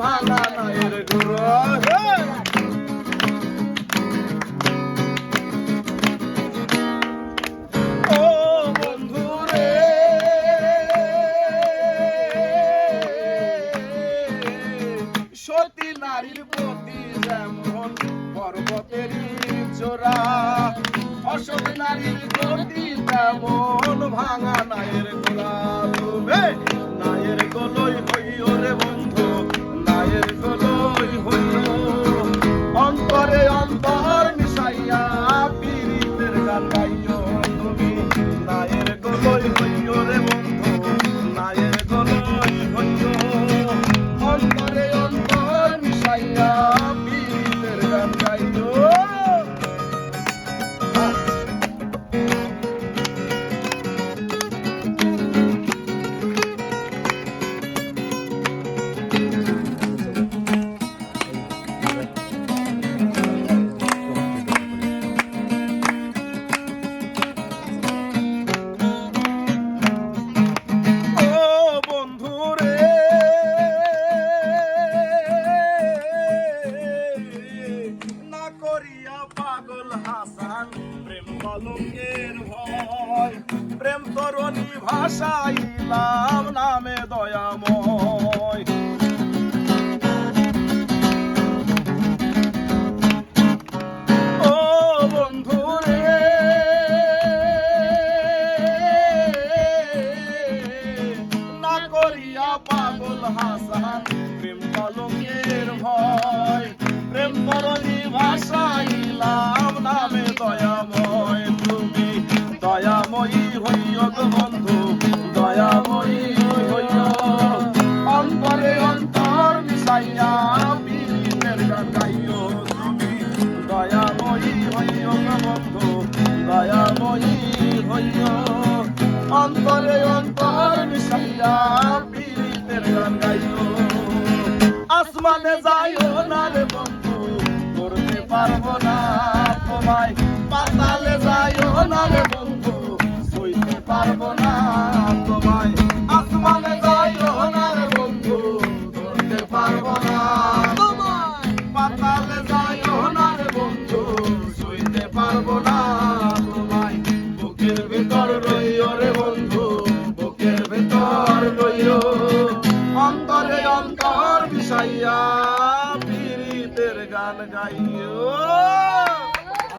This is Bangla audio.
ভাঙা নায়ের গুরু সতী নারীর প্রতি যেমন পর্বতের চোরা অসৎ নারীর প্রতি তেমন ভাঙা নায়ের পাগল হাসান, প্রেম কলঙ্কের ভয়। প্রেম তরণী ভাষাইলাম নামে দয়াময়। পাগল হাসান, প্রেম কলঙ্কের ভয়। হইয়া অন্তরে অন্তর মিশাইয়া পীড়িতের গান গাইও আসমানে যাইও না রে বন্ধু, করতে পারব না তোমায়। পাতালে যাইও না রে বন্ধু, সইতে পারব না তোমায়। আসমানে যাইও না রে বন্ধু, করতে পারব না গান গাইও